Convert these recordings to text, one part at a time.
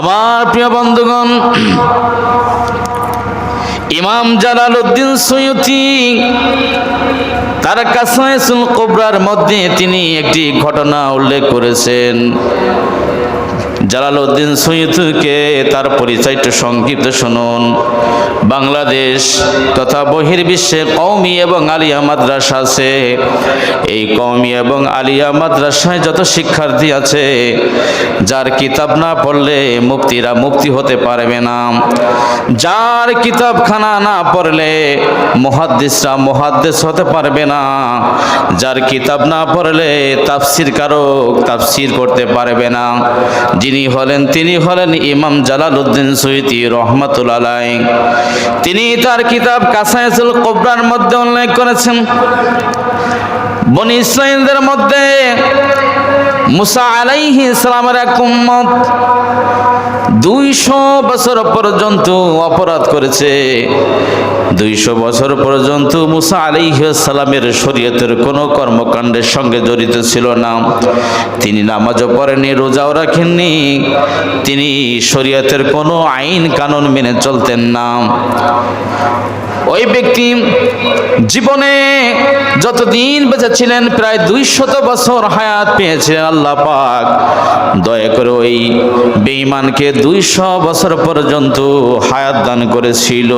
আমার প্রিয় বন্ধুগণ, ইমাম জালাল উদ্দিন সৈয়দি তার কাছে কোবরার মধ্যে তিনি একটি ঘটনা উল্লেখ করেছেন। জালালউদ্দিন সৈয়দকে তার পরিচয়টা সংক্ষিপ্ত শুনুন। বাংলাদেশ তথা বহির্বিশ্বে কৌমি এবং আলিয়া মাদ্রাসা আছে। এই কৌমি এবং আলিয়া মাদ্রাসায় যত শিক্ষার্থী আছে, যার কিতাব না পড়লে মুক্তিরা মুক্তি হতে পারবে না। যার কিতাবখানা না পড়লে মহাদ্দেশরা মহাদ্দেশ হতে পারবে না। যার কিতাব না পড়লে তাফসির কারক তাফসির করতে পারবে না। যিনি হলেন, তিনি হলেন ইমাম জালালউদ্দিন সৈতি রহমাতুল আলাই তিনি তার কিতাব কাসাইসুল কোবরার মধ্যে উল্লেখ করেছেন। বনি ইসরাইলদের মধ্যে মুসা আলাইহি ইসলামের এক উম্মত দুইশো বছর পর্যন্ত অপরাধ করেছে। দুইশো বছর পর্যন্ত মুসা আলাইসালামের শরীয়তের কোনো কর্মকাণ্ডের সঙ্গে জড়িত ছিল না। তিনি নামাজও পড়েননি, রোজাও রাখেননি। তিনি শরীয়তের কোনো আইন কানুন মেনে চলতেন না। ওই ব্যক্তি জীবনে যতদিন বেঁচে ছিলেন, প্রায় দুইশত বছর হায়াত পেয়েছিলেন আল্লাহ পাক। দয়া করে ওই বেঈমানকে দুইশো বছর পর্যন্ত হায়াত দান করেছিল।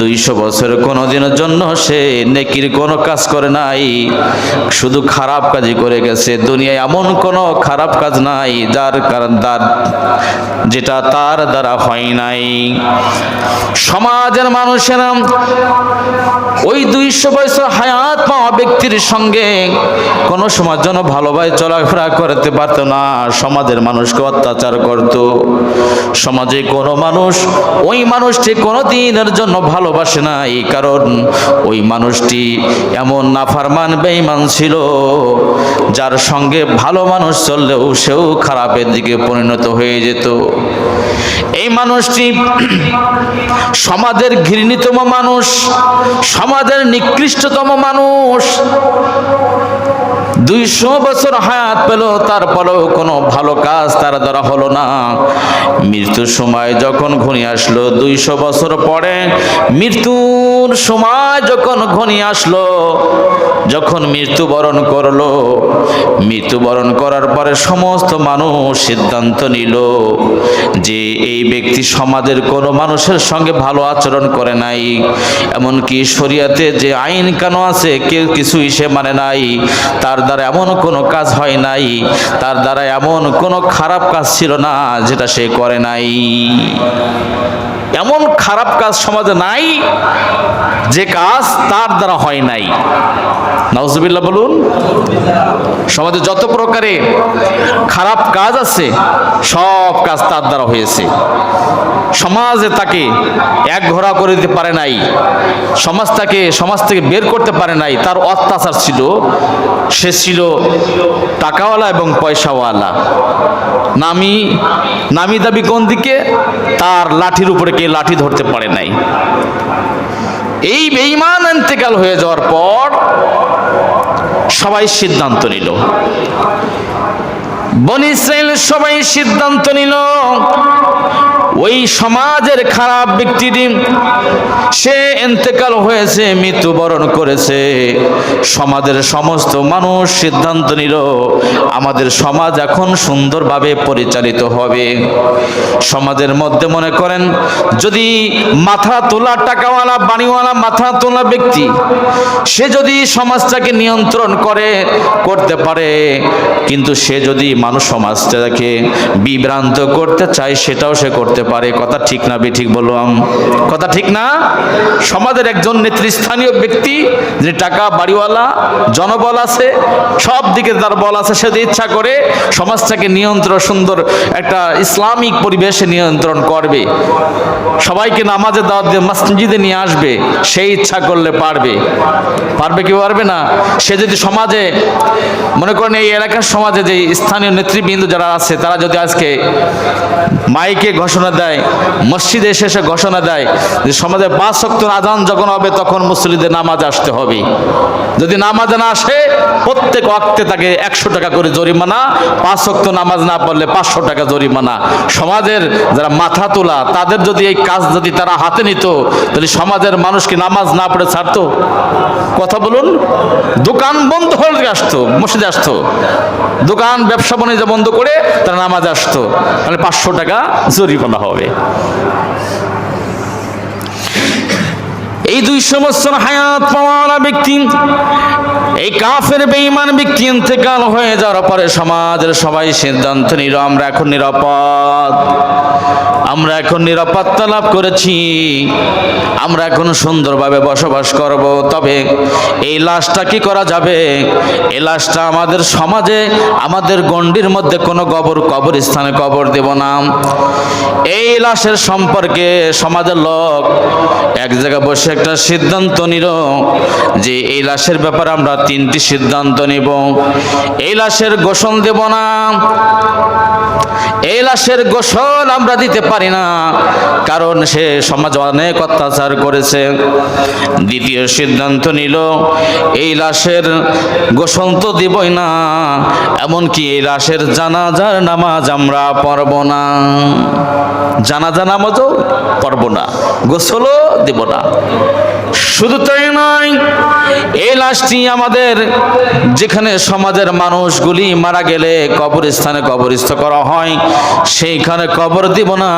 দুইশো বছর কোনো দিনের জন্য সে নেকির কোনো কাজ করে নাই, শুধু খারাপ কাজই করে গেছে। দুনিয়ায় এমন কোনো খারাপ কাজ নাই, যার কারণ তার, যেটা তার দ্বারা হয় নাই। সমাজের মানুষেরা ওই দুইশো বছর হায়াত পাওয়া ব্যক্তির সঙ্গে কোনো সময় জন্য ভালোভাবে চলাফেরা করতে পারতো না। সমাজের মানুষকে অত্যাচার করত। সমাজে কোনো মানুষ ওই মানুষটি কোনো দিনের জন্য ভালোবাসে নাই, কারণ ওই মানুষটি এমন নাফারমান, বেঈমান ছিল, যার সঙ্গে ভালো মানুষ চললেও সেও খারাপের দিকে পরিণত হয়ে যেত। এই মানুষটি সমাজের ঘৃণিতম মানুষ, সমাজের নিকৃষ্টতম মানুষ। দুইশো বছর হায়াত পেল, তারপরেও কোনো ভালো কাজ তারা দ্বারা হলো না। মৃত্যুর সময় যখন ঘনিয়ে আসলো, দুইশো বছর পরে মৃত্যুর সময় যখন ঘনিয়ে আসলো, যখন মৃত্যুবরণ করল, মৃত্যুবরণ করার পরে সমস্ত মানুষ সিদ্ধান্ত নিল যে এই ব্যক্তি সমাজের কোনো মানুষের সঙ্গে ভালো আচরণ করে নাই, এমনকি শরিয়াতে যে আইন কানো আছে, কেউ কিছুই সে মানে নাই, তার দ্বারা এমন কোনো কাজ হয় নাই, তার দ্বারা এমন কোনো খারাপ কাজ ছিল না যেটা সে করে নাই। এমন খারাপ কাজ সমাজে নাই যে কাজ তার দ্বারা হয় নাই। নাউজুবিল্লাহ বলুন, সমাজে যত প্রকারে খারাপ কাজ আছে, সব কাজ তার দ্বারা হয়েছে। সমাজে তাকে এক ঘোড়া করে দিতে পারে নাই, সমাজ তাকে, সমাজ থেকে বের করতে পারে নাই, তার অত্যাচার ছিল, সে ছিল টাকাওয়ালা এবং পয়সাওয়ালা। নামি নামি দাবি কোন দিকে? তার লাঠির উপরে কে লাঠি ধরতে পারে নাই। এই বেঈমান ইন্তেকাল হয়ে যাওয়ার পর সবাই সিদ্ধান্ত নিল বন ইসরায়েল সবাই সিদ্ধান্ত নিল, ওই সমাজের খারাপ ব্যক্তিটি, সে এন্তেকাল হয়েছে, মৃত্যুবরণ করেছে। সমাজের সমস্ত মানুষ সিদ্ধান্ত নিল, আমাদের সমাজ এখন সুন্দরভাবে পরিচালিত হবে। সমাজের মধ্যে মনে করেন, যদি মাথা তোলা টাকাওয়ালা বাণীওয়ালা মাথা তোলা ব্যক্তি, সে যদি সমাজটাকে নিয়ন্ত্রণ করে, করতে পারে, কিন্তু সে যদি মানুষ সমাজটাকে বিভ্রান্ত করতে চায় সেটাও সে করতে পারে। কথা ঠিক না বে ঠিক বললাম। কথা ঠিক না? সমাজের একজন নেতৃস্থানীয় ব্যক্তি, যিনি টাকা, বাড়িওয়ালা, জনবল আছে, সব দিকে তার বল আছে, সে ইচ্ছা করে সমাজটাকে নিয়ন্ত্রণ, সুন্দর একটা ইসলামিক পরিবেশে নিয়ন্ত্রণ করবে। সবাইকে নামাজে দাওয়াত দিয়ে মসজিদে নিয়ে আসবে সেই ইচ্ছা করলে পারবে। পারবে কি পারবে না? সে যদি সমাজে, মনে করেন এই এলাকার সমাজে যে স্থানীয় নেতৃবৃন্দ যারা আছে, তারা যদি আজকে মাইকে ঘোষণা দেয়, মসজিদে এসে এসে ঘোষণা দেয় যে সমাজে পাঁচ শক্ত আজান যখন হবে, তখন মুসলিদের নামাজ আসতে হবে। যদি নামাজ না আসে, প্রত্যেক অক্তে তাকে একশো টাকা করে জরিমানা, পাঁচ শক্ত নামাজ না পড়লে পাঁচশো টাকা জরিমানা। সমাজের যারা মাথা তোলা, তাদের যদি এই কাজ যদি তারা হাতে নিত, তাহলে সমাজের মানুষকে নামাজ না পড়ে ছাড়তো? কথা বলুন। দোকান বন্ধ হয়ে আসতো, মসজিদে আসতো। দোকান ব্যবসা বাণিজ্য বন্ধ করে তারা নামাজ আসতো। তাহলে পাঁচশো টাকা জরিমানা হবে। এই দুইশো বছর হায়াত পাওয়ালা ব্যক্তি, এই কাফের বেঈমান ব্যক্তি ইন্তেকাল হয়ে যাওয়ার পরে সমাজের সবাই সিদ্ধান্ত নিল, আমরা এখন নিরাপদ। আমরা এখন নিরাপত্তা লাভ করেছি। আমরা এখন সুন্দরভাবে বসবাস করব। তবে এই লাশটা কি করা যাবে? এই লাশটা আমাদের সমাজে, আমাদের গণ্ডির মধ্যে কোনো কবর কবর স্থানে কবর দেব না। এই লাশের সম্পর্কে সমাজের লোক এক জায়গায় বসে একটা সিদ্ধান্ত নিল যে এই লাশের ব্যাপারে আমরা তিনটি সিদ্ধান্ত নিব। এই লাশের গোসল দেব না। এই লাশের গোসল আমরা দিতে পারি না, কারণ সে সমাজ অনেক অত্যাচার করেছে। দ্বিতীয় সিদ্ধান্ত নিল, এই লাশের গোসল তো দিবই না, এমনকি এই লাশের জানাজার নামাজ আমরা পড়ব না। জানাজা নামাজও পড়ব না, গোসলও দেব না। শুধু তাই এই লাশটি আমাদের যেখানে সমাজের মানুষগুলি মারা গেলে কবরস্থানে কবরস্থ করা হয়, সেইখানে কবর দিব না।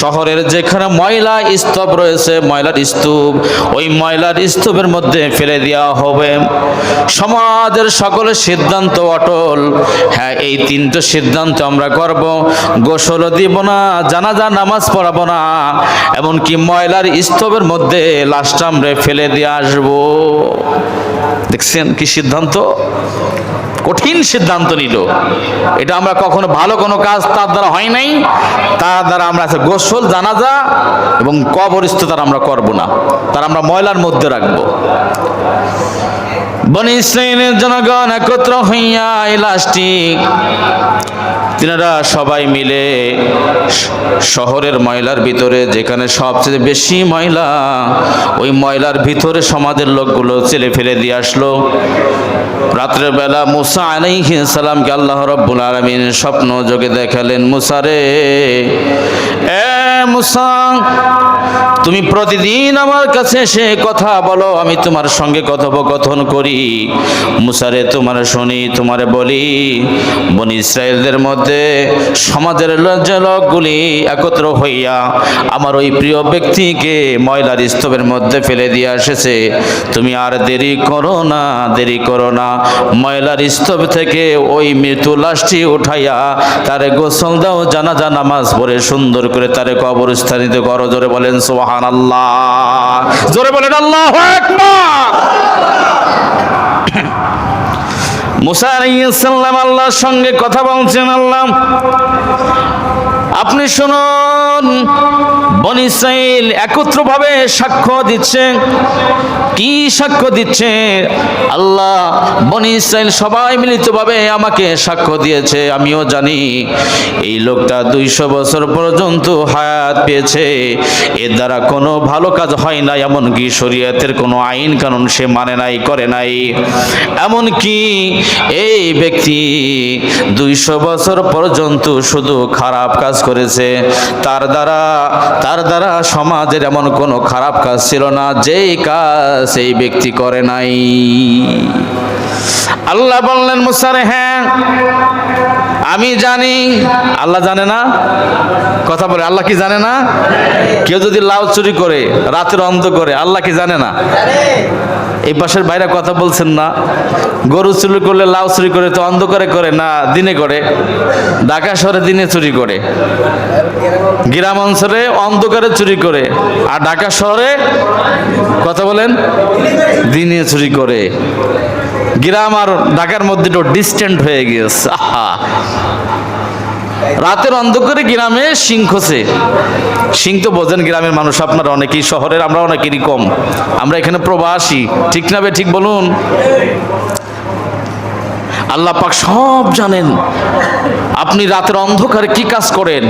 শহরের যেখানে ময়লা স্তূপ রয়েছে, ময়লার স্তূপ, ওই ময়লার স্তূপের মধ্যে ফেলে দেওয়া হবে। সমাজের সকলের সিদ্ধান্ত অটল। হ্যাঁ এই তিনটে সিদ্ধান্ত আমরা করব। গোসলও দিব না, জানাজা, নামাজ পড়াবো না। এমনকি ময়লার স্তূপের মধ্যে লাশটা আমরা ফেলে দিয়ে আসব। দেখছেন কি সিদ্ধান্ত? কঠিন সিদ্ধান্ত নিল। এটা আমরা কখনো ভালো কোনো কাজ তার দ্বারা হয় নাই। তার দ্বারা আমরা আছে গোসল, জানাজা এবং কবরস্থ তার আমরা করব না। তার আমরা ময়লার মধ্যে রাখব। বনি ইসরায়েলের জনগণ একত্র হইয়া এই লাশটি তিনারা সবাই মিলে শহরের ময়লার ভিতরে, যেখানে সবচেয়ে বেশি ময়লা, ওই ময়লার ভিতরে সমাজের লোকগুলো চেলে ফেলে দিয়ে আসলো। রাত্রের বেলা মুসা আলাইহি সালামকে আল্লাহ রব্বুল আলামিন স্বপ্ন যোগে দেখালেন, মুসা রে এ মুসা, তুমি প্রতিদিন আমার কাছে এসে কথা বলো, আমি তোমার সঙ্গে কথোপকথন করি। মুসারে তোমার শুনি, তোমারে বলি, বনি ইসরায়েলদের মধ্যে সমাজের ল- যে লোকগুলি একত্র হইয়া আমার ওই প্রিয় ব্যক্তিকে ময়লার স্তূপের মধ্যে ফেলে দিয়ে এসেছে। তুমি আর দেরি করো না, দেরি করো না। ময়লার স্তব থেকে ওই মৃত্যু লাশটি উঠাইয়া তারে গোসল দাও, জানাজা, নামাজ পড়ে সুন্দর করে তারে কবরস্থানিত করো, জোরে বলেন সোহান আল্লাহ জোরে বলেন আল্লাহ মুসা আলাইসাল্লাম আল্লাহর সঙ্গে কথা বলছেন, আল্লাহ আপনি শুনুন। বন ইসরাইল একত্রভাবে সাক্ষ্য দিচ্ছে। কি সাক্ষ্য দিচ্ছে? আল্লাহ বন ইসরাইল সবাই মিলিতভাবে আমাকে সাক্ষ্য দিয়েছে, আমিও জানি। এই লোকটা দুইশো বছর পর্যন্ত হায়াত পেয়েছে। এর দ্বারা কোনো ভালো কাজ হয় না এমনকি শরীয়তের কোনো আইন কানুন সে মানে নাই, করে নাই। এমনকি এই ব্যক্তি দুইশো বছর পর্যন্ত শুধু খারাপ কাজ করেছে। তার দ্বারা তার দ্বারা সমাজের এমন কোনো খারাপ কাজ ছিল না, যেই কাজ এই ব্যক্তি করে নাই। আল্লাহ বললেন মুসারে হ্যাঁ আমি জানি। আল্লাহ জানে না? কথা বলে, আল্লাহ কি জানে না? কেউ যদি লাউ চুরি করে, রাতের অন্ধ করে আল্লাহ কি জানে না? এই পাশের বাইরে কথা বলছেন না, গরু চুরি করলে লাউ চুরি করে তো অন্ধকারে করে না দিনে করে? ঢাকা শহরে দিনে চুরি করে। গ্রাম অঞ্চলে অন্ধকারে চুরি করে। আর ঢাকা শহরে কথা বলেন, দিনে চুরি করে। গ্রাম আর ঢাকার মধ্যে তো ডিস্টেন্ট হয়ে গিয়েছে। আহা। রাতের অন্ধকারে গ্রামে সিং খোসে সিং তো বোঝেন গ্রামের মানুষ, আপনারা অনেকেই শহরের, আমরা অনেকেরই কম। আমরা এখানে প্রবাসী, ঠিক না ঠিক বলুন। আল্লাহ পাক সব জানেন। আপনি রাতের অন্ধকারে কি কাজ করেন?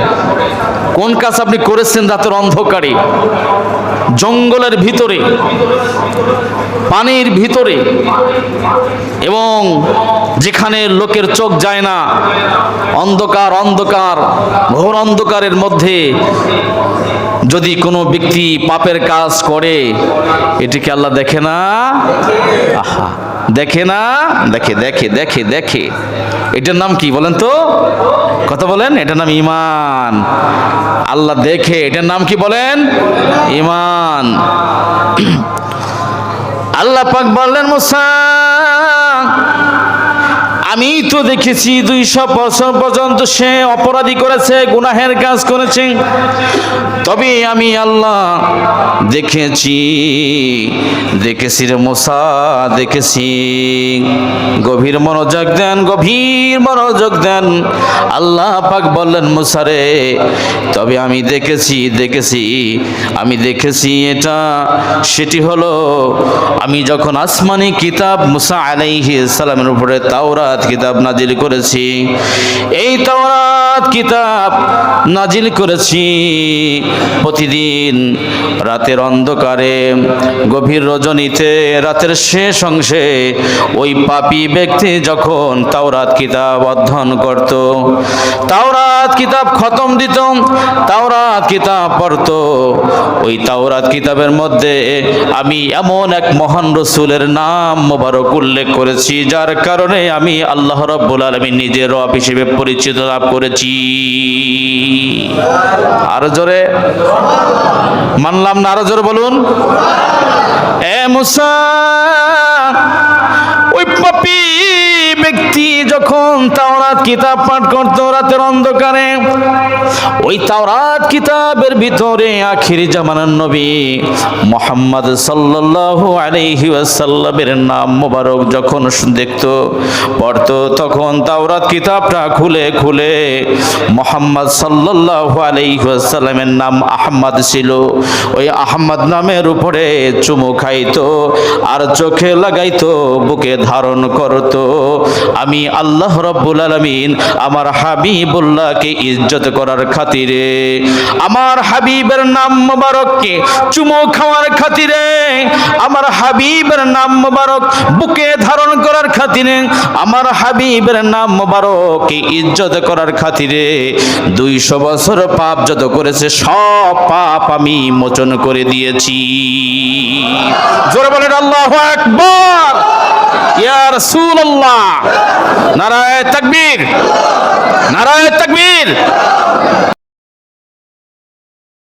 কোন কাজ আপনি করেছেন রাতের অন্ধকারে? জঙ্গলের ভিতরে, পানির ভিতরে, এবং যেখানে লোকের চোখ যায় না, অন্ধকার অন্ধকার, ঘোর অন্ধকারের মধ্যে যদি কোনো ব্যক্তি পাপের কাজ করে, এটিকে আল্লাহ দেখে না? আহা, দেখে না? দেখে দেখে দেখে দেখে। এটার নাম কি বলেন তো? কথা বলেন, এটার নাম ইমান আল্লাহ দেখে, এটার নাম কি বলেন? ইমান আল্লাহ পাক বললেন, মুসা আমি তো দেখেছি দুইশো বছর পর্যন্ত সে অপরাধী করেছে, গুনাহের কাজ করেছে। তবে আমি আল্লাহ দেখেছি দেখেছি রে মোসা, দেখেছি। গভীর মনোযোগ দেন, গভীর মনোযোগ দেন। আল্লাহ পাক বললেন মুসারে তবে আমি দেখেছি দেখেছি, আমি দেখেছি এটা। সেটি হলো, আমি যখন আসমানি কিতাব মুসা আলাইহি সালামের উপরে তাওরাত কিতাব নাজিল করেছি। এই তাওরাত কিতাব নাজিল করেছি। প্রতিদিন রাতের অন্ধকারে, গভীর রজনীতে, রাতের শেষ অংশে ওই পাপী ব্যক্তি যখন তাওরাত কিতাব অধ্যয়ন করত, তাওরাত কিতাব খতম দিত, তাওরাত কিতাব পড়তো। ওই তাওরাত কিতাবের মধ্যে আমি এমন এক মহান রসুলের নাম মোবারক উল্লেখ করেছি, যার কারণে আমি আল্লাহ রব্বুল আলমী নিজের রব হিসেবে পরিচিত লাভ করেছি। আরও জোরে। মানলাম না, আরও জোরে বলুন। এ মুসা, ওই পাপি ব্যক্তি যখন তাওরাত কিতাব পাঠ করত রাতের অন্ধকারে ওই তাওরাত কিতাবের ভিতরে আখির জামানার নবী মোহাম্মদ সাল্লাল্লাহু আলাইহি ওয়াসাল্লামের নাম মোবারক যখন দেখত, পড়তো, তখন তাওরাত কিতাবটা খুলে খুলে মোহাম্মদ সাল্লাল্লাহু আলাইহি ওয়াসাল্লামের নাম আহমদ ছিল। ওই আহমদ নামের উপরে চুমু খাইতো আর চোখে লাগাইতো, বুকে ধারণ করতো। আমি আল্লাহ রব্বুল আলমিন আমার হাবিবুল্লাহকে ইজ্জত করার খাতিরে, আমার হাবিবের নাম মোবারককে চুমো খাওয়ার খাতিরে, আমার হাবিবের নাম মোবারক বুকে ধারণ করার খাতিরে, আমার হাবিবের নাম মোবারককে ইজ্জত করার খাতিরে, দুইশো বছর পাপ যত করেছে, সব পাপ আমি মোচন করে দিয়েছি। জোরে বলেন, আল্লাহ আকবর! ইয়া রাসূলুল্লাহ নারায়ে তাকবীর নারায়ে তাকবীর